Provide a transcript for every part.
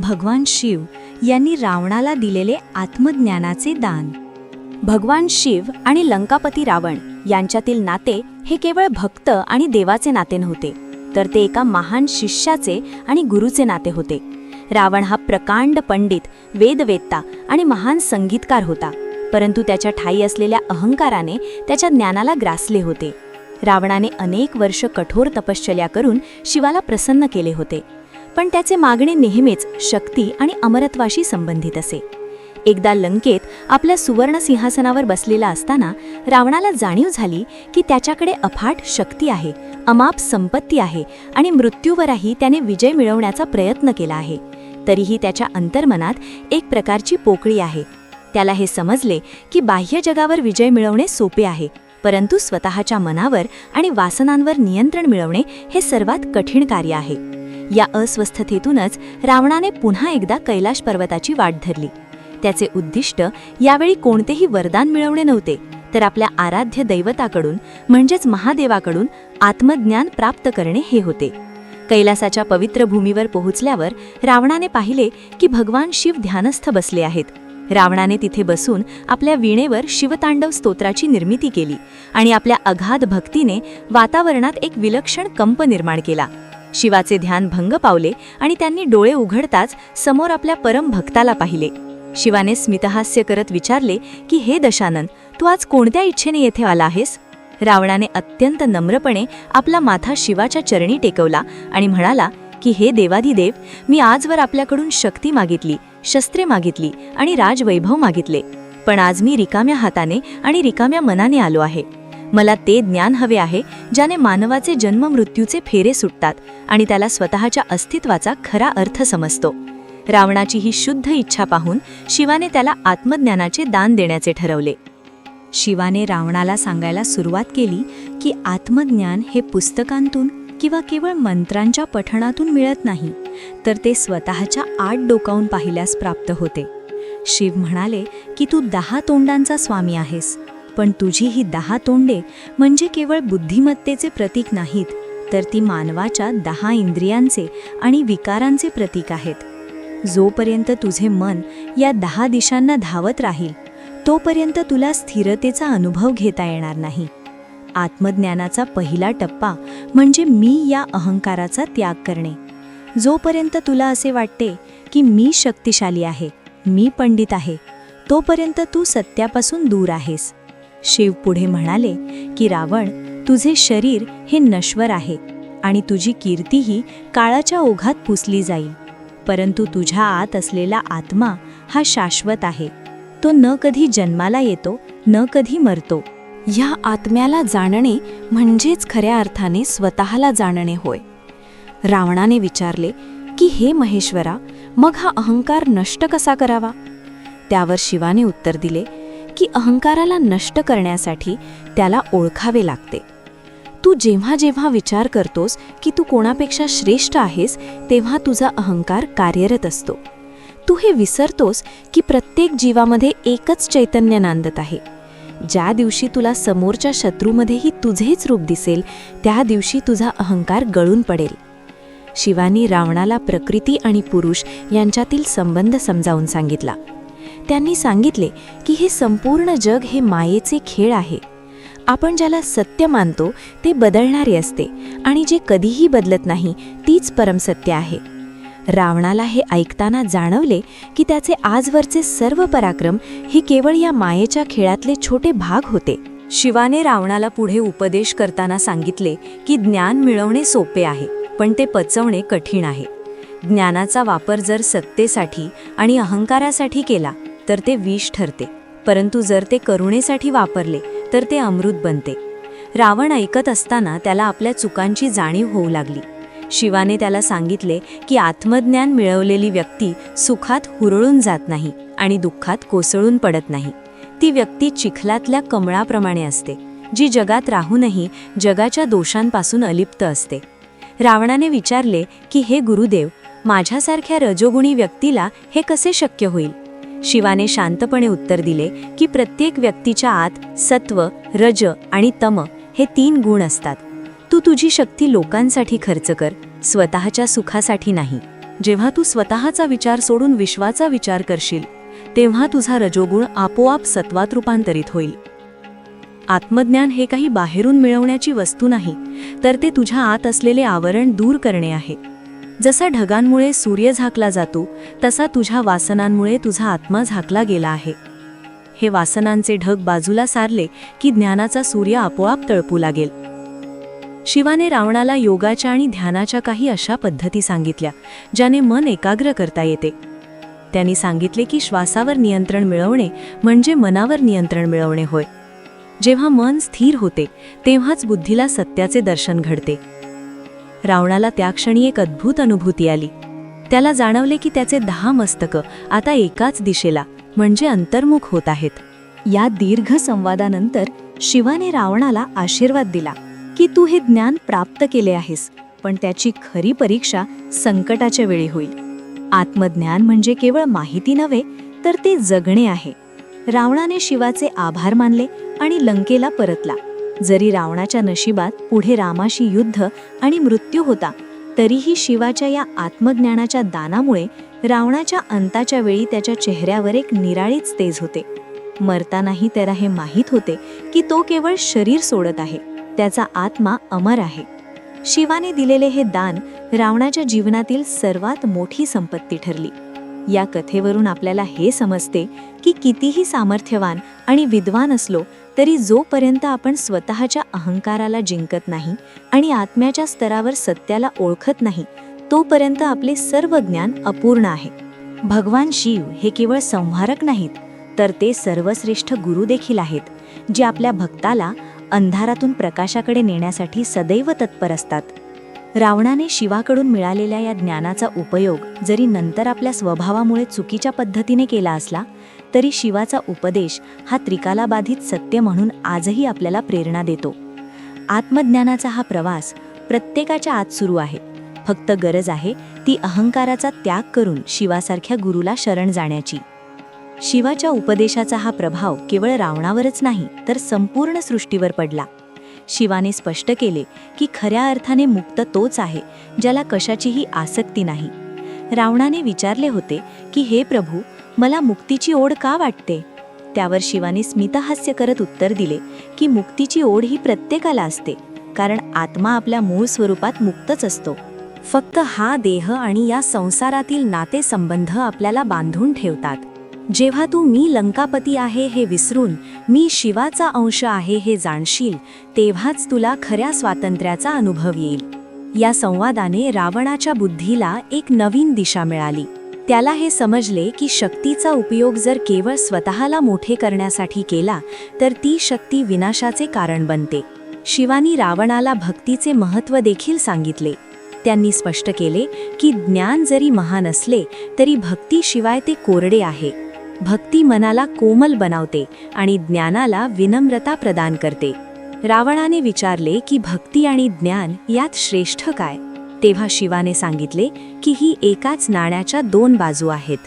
भगवान शिव यांनी रावणाला दिलेले आत्मज्ञानाचे दान. भगवान शिव आणि लंकापती रावण यांच्यातील नाते हे केवळ भक्त आणि देवाचे नाते नव्हते तर ते एका महान शिष्याचे आणि गुरुचे नाते होते. रावण हा प्रकांड पंडित वेदवेत्ता आणि महान संगीतकार होता परंतु त्याच्या ठाई असलेल्या अहंकाराने त्याच्या ज्ञानाला ग्रासले होते. रावणाने अनेक वर्ष कठोर तपश्चर्या करून शिवाला प्रसन्न केले होते पण त्याचे मागणे नेहमीच शक्ती आणि अमरत्वाशी संबंधित असे. एकदा लंकेत आपल्या सुवर्ण सिंहासनावर बसलेला असताना रावणाला जाणीव झाली की त्याच्याकडे अफाट शक्ती आहे अमाप संपत्ती आहे आणि मृत्यूवरही त्याने विजय मिळवण्याचा प्रयत्न केला आहे. तरीही त्याच्या अंतर्मनात एक प्रकारची पोकळी आहे. त्याला हे समजले की बाह्य जगावर विजय मिळवणे सोपे आहे परंतु स्वतःच्या मनावर आणि वासनांवर नियंत्रण मिळवणे हे सर्वात कठीण कार्य आहे. या अस्वस्थतेतूनच रावणाने पुन्हा एकदा कैलाश पर्वताची वाट धरली. त्याचे उद्दिष्ट यावेळी कोणतेही वरदान मिळवणे नव्हते तर आपल्या आराध्य दैवताकडून म्हणजेच महादेवाकडून आत्मज्ञान प्राप्त करणे हे होते. कैलासाच्या पवित्र भूमीवर पोहोचल्यावर रावणाने पाहिले की भगवान शिव ध्यानस्थ बसले आहेत. रावणाने तिथे बसून आपल्या वीणेवर शिवतांडव स्तोत्राची निर्मिती केली आणि आपल्या अगाध भक्तीने वातावरणात एक विलक्षण कंप निर्माण केला. शिवाचे ध्यान भंग पावले आणि त्यांनी डोळे उघडताच समोर आपल्या परम भक्ताला पाहिले. शिवाने स्मितहास्य करत विचारले की हे दशानन तू आज कोणत्या इच्छेने येथे आला आहेस? रावणाने अत्यंत नम्रपणे आपला माथा शिवाच्या चरणी टेकवला आणि म्हणाला की हे देवाधिदेव मी आजवर आपल्याकडून शक्ती मागितली शस्त्रे मागितली आणि राजवैभव मागितले. पण आज मी रिकाम्या हाताने आणि रिकाम्या मनाने आलो आहे. मला ते ज्ञान हवे आहे ज्याने मानवाचे जन्म मृत्यूचे फेरे सुटतात आणि त्याला स्वतःच्या अस्तित्वाचा खरा अर्थ समजतो. रावणाची ही शुद्ध इच्छा पाहून शिवाने त्याला आत्मज्ञानाचे दान देण्याचे ठरवले. शिवाने रावणाला सांगायला सुरुवात केली की आत्मज्ञान हे पुस्तकांतून किंवा केवळ मंत्रांच्या पठणातून मिळत नाही तर ते स्वतःच्या आत डोकावून पाहिल्यास प्राप्त होते. शिव म्हणाले की तू दहा तोंडांचा स्वामी आहेस पण तुझी ही दहा तोंडे म्हणजे केवळ बुद्धिमत्तेचे प्रतीक नाहीत तर ती मानवाच्या दहा इंद्रियांचे आणि विकारांचे प्रतीक आहेत. जोपर्यंत तुझे मन या दहा दिशांना धावत राहील तोपर्यंत तुला स्थिरतेचा अनुभव घेता येणार नाही. आत्मज्ञानाचा पहिला टप्पा म्हणजे मी या अहंकाराचा त्याग करणे. जोपर्यंत तुला असे वाटते की मी शक्तिशाली आहे मी पंडित आहे तोपर्यंत तू सत्यापासून दूर आहेस. शिव पुढे म्हणाले की रावण तुझे शरीर हे नश्वर आहे आणि तुझी कीर्तीही काळाच्या ओघात पुसली जाईल. परंतु तुझ्या आत असलेला आत्मा हा शाश्वत आहे. तो न कधी जन्माला येतो न कधी मरतो. ह्या आत्म्याला जाणणे म्हणजेच खऱ्या अर्थाने स्वतःला जाणणे होय. रावणाने विचारले की हे महेश्वरा मग हा अहंकार नष्ट कसा करावा? त्यावर शिवाने उत्तर दिले की अहंकाराला नष्ट करण्यासाठी त्याला ओळखावे लागते. तू जेव्हा जेव्हा विचार करतोस की तू कोणापेक्षा श्रेष्ठ आहेस तेव्हा तुझा अहंकार कार्यरत असतो. तू हे विसरतोस की प्रत्येक जीवामध्ये एकच चैतन्य नांदत आहे. ज्या दिवशी तुला समोरच्या शत्रूमध्येही तुझेच रूप दिसेल त्या दिवशी तुझा अहंकार गळून पडेल. शिवानी रावणाला प्रकृती आणि पुरुष यांच्यातील संबंध समजावून सांगितला. त्यांनी सांगितले की हे संपूर्ण जग हे मायेचे खेळ आहे. आपण ज्याला सत्य मानतो ते बदलणारे असते आणि जे कधीही बदलत नाही तीच परमसत्य आहे. रावणाला हे ऐकताना जाणवले की त्याचे आजवरचे सर्व पराक्रम हे केवळ या मायेच्या खेळातले छोटे भाग होते. शिवाने रावणाला पुढे उपदेश करताना सांगितले की ज्ञान मिळवणे सोपे आहे पण ते पचवणे कठीण आहे. ज्ञानाचा वापर जर सत्तेसाठी आणि अहंकारासाठी केला तर ते विष ठरते. परंतु जर ते करुणेसाठी वापरले तर ते अमृत बनते. रावण ऐकत असताना त्याला आपल्या चुकांची जाणीव होऊ लागली. शिवाने त्याला सांगितले की आत्मज्ञान मिळवलेली व्यक्ती सुखात हुरळून जात नाही आणि दुःखात कोसळून पडत नाही. ती व्यक्ती चिखलातल्या कमळाप्रमाणे असते जी जगात राहूनही जगाच्या दोषांपासून अलिप्त असते. रावणाने विचारले की हे गुरुदेव माझ्यासारख्या रजोगुणी व्यक्तीला हे कसे शक्य होईल? शिवाने शांतपणे उत्तर दिले की प्रत्येक व्यक्तीच्या आत सत्व रज आणि तम हे तीन गुण असतात. तू तुझी शक्ती लोकांसाठी खर्च कर स्वतःच्या सुखासाठी नाही. जेव्हा तू स्वतःचा विचार सोडून विश्वाचा विचार करशील तेव्हा तुझा रजोगुण आपोआप सत्वात रूपांतरित होईल. आत्मज्ञान हे काही बाहेरून मिळवण्याची वस्तू नाही तर ते तुझ्या आत असलेले आवरण दूर करणे आहे. जसा ढगांमुळे सूर्य झाकला जातो तसा तुझ्या वासनांमुळे तुझा आत्मा झाकला गेला आहे. हे वासनांचे ढग बाजूला सारले की ज्ञानाचा सूर्य आपोआप तळपू लागेल. शिवाने रावणाला योगाच्या आणि ध्यानाच्या काही अशा पद्धती सांगितल्या ज्याने मन एकाग्र करता येते. त्यांनी सांगितले की श्वासावर नियंत्रण मिळवणे म्हणजे मनावर नियंत्रण मिळवणे होय. जेव्हा मन स्थिर होते तेव्हाच बुद्धीला सत्याचे दर्शन घडते. रावणाला त्या क्षणी एक अद्भुत अनुभूती आली. त्याला जाणवले की त्याचे दहा मस्तकं आता एकाच दिशेला म्हणजे अंतर्मुख होत आहेत. या दीर्घ संवादानंतर शिवाने रावणाला आशीर्वाद दिला की तू हे ज्ञान प्राप्त केले आहेस पण त्याची खरी परीक्षा संकटाच्या वेळी होईल. आत्मज्ञान म्हणजे केवळ माहिती नव्हे तर ते जगणे आहे. रावणाने शिवाचे आभार मानले आणि लंकेला परतला. जरी रावणाच्या नशिबात पुढे रामाशी युद्ध आणि मृत्यू होता तरीही शिवाच्या या आत्मज्ञानाच्या दानामुळे रावणाच्या अंताच्या वेळी त्याच्या चेहऱ्यावर एक निराळीच तेज होते. मरतानाही त्याला हे माहीत होते की तो केवळ शरीर सोडत आहे त्याचा आत्मा अमर आहे. शिवाने दिलेले हे दान रावणाच्या जीवनातील सर्वात मोठी संपत्ती ठरली. या कथेवरून आपल्याला हे समजते की कितीही सामर्थ्यवान आणि विद्वान असलो तरी जोपर्यंत आपण स्वतःच्या अहंकाराला जिंकत नाही आणि आत्म्याच्या स्तरावर सत्याला ओळखत नाही तोपर्यंत आपले सर्व ज्ञान अपूर्ण आहे. भगवान शिव हे केवळ संहारक नाहीत तर ते सर्वश्रेष्ठ गुरु देखील आहेत जे आपल्या भक्ताला अंधारातून प्रकाशाकडे नेण्यासाठी सदैव तत्पर असतात. रावणाने शिवाकडून मिळालेल्या या ज्ञानाचा उपयोग जरी नंतर आपल्या स्वभावामुळे चुकीच्या पद्धतीने केला असला तरी शिवाचा उपदेश हा त्रिकालाबाधित सत्य म्हणून आजही आपल्याला प्रेरणा देतो. आत्मज्ञानाचा हा प्रवास प्रत्येकाच्या आत सुरू आहे. फक्त गरज आहे ती अहंकाराचा त्याग करून शिवासारख्या गुरुला शरण जाण्याची. शिवाच्या उपदेशाचा हा प्रभाव केवळ रावणावरच नाही तर संपूर्ण सृष्टीवर पडला. शिवाने स्पष्ट केले की खऱ्या अर्थाने मुक्त तोच आहे ज्याला कशाचीही आसक्ती नाही. रावणाने विचारले होते की हे प्रभू मला मुक्तीची ओढ का वाटते? त्यावर शिवाने स्मितहास्य करत उत्तर दिले की मुक्तीची ओढ ही प्रत्येकाला असते कारण आत्मा आपल्या मूळ स्वरूपात मुक्तच असतो. फक्त हा देह आणि या संसारातील नातेसंबंध आपल्याला बांधून ठेवतात. जेव्हा तू मी लंकापती आहे हे विसरून मी शिवाचा अंश आहे हे जाणशील तेव्हाच तुला खऱ्या स्वातंत्र्याचा अनुभव येईल. या संवादाने रावणाच्या बुद्धीला एक नवीन दिशा मिळाली. त्याला हे समजले की शक्तीचा उपयोग जर केवळ स्वतःला मोठे करण्यासाठी केला तर ती शक्ती विनाशाचे कारण बनते. शिवानी रावणाला भक्तीचे महत्त्व देखील सांगितले. त्यांनी स्पष्ट केले की ज्ञान जरी महान असले तरी भक्तीशिवाय ते कोरडे आहे. भक्ती मनाला कोमल बनवते आणि ज्ञानाला विनम्रता प्रदान करते. रावणाने विचारले की भक्ती आणि ज्ञान यात श्रेष्ठ काय? तेव्हा शिवाने सांगितले की ही एकाच नाण्याच्या दोन बाजू आहेत.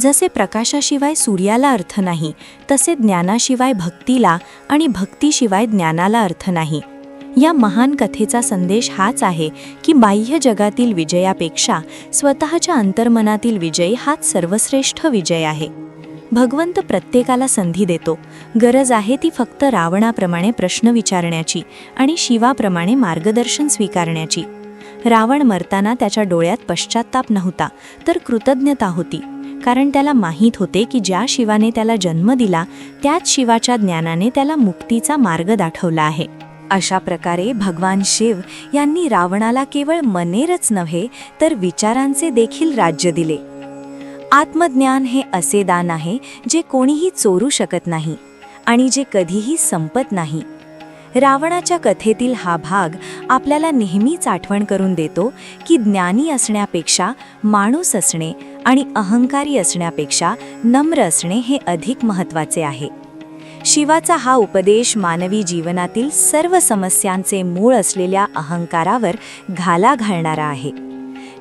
जसे प्रकाशाशिवाय सूर्याला अर्थ नाही तसे ज्ञानाशिवाय भक्तीला आणि भक्तीशिवाय ज्ञानाला अर्थ नाही. या महान कथेचा संदेश हाच आहे की बाह्य जगातील विजयापेक्षा स्वतःच्या अंतर्मनातील विजय हाच सर्वश्रेष्ठ विजय आहे. भगवंत प्रत्येकाला संधी देतो. गरज आहे ती फक्त रावणाप्रमाणे प्रश्न विचारण्याची आणि शिवाप्रमाणे मार्गदर्शन स्वीकारण्याची. रावण मरताना त्याच्या डोळ्यात पश्चाताप नव्हता तर कृतज्ञता होती. कारण त्याला माहीत होते की ज्या शिवाने त्याला जन्म दिला त्याच शिवाच्या ज्ञानाने त्याला मुक्तीचा मार्ग दाखवला आहे. अशा प्रकारे भगवान शिव यांनी रावणाला केवळ मनेरच नव्हे तर विचारांचे देखील राज्य दिले. आत्मज्ञान हे असे दान आहे जे कोणीही चोरू शकत नाही आणि जे कधीही संपत नाही. रावणाच्या कथेतील हा भाग आपल्याला नेहमीच आठवण करून देतो की ज्ञानी असण्यापेक्षा माणूस असणे आणि अहंकारी असण्यापेक्षा नम्र असणे हे अधिक महत्त्वाचे आहे. शिवाचा हा उपदेश मानवी जीवनातील सर्व समस्यांचे मूळ असलेल्या अहंकारावर घाला घालणारा आहे.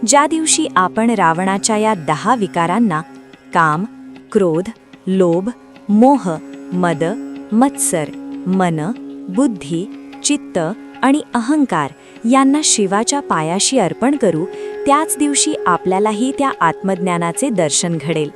ज्या दिवशी आपण रावणाच्या या दहा विकारांना काम क्रोध लोभ मोह मद मत्सर मन बुद्धी चित्त आणि अहंकार यांना शिवाच्या पायाशी अर्पण करू त्याच दिवशी आपल्यालाही त्या आत्मज्ञानाचे दर्शन घडेल.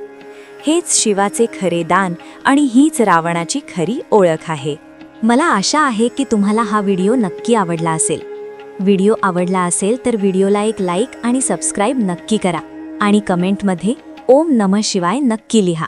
हेच शिवाचे खरे दान आणि हीच रावणाची खरी ओळख आहे. मला आशा आहे की तुम्हाला हा व्हिडिओ नक्की आवडला असेल. व्हिडिओ आवडला असेल तर व्हिडिओला एक लाईक आणि सबस्क्राईब नक्की करा. आणि कमेंटमध्ये ओम नम शिवाय नक्की लिहा.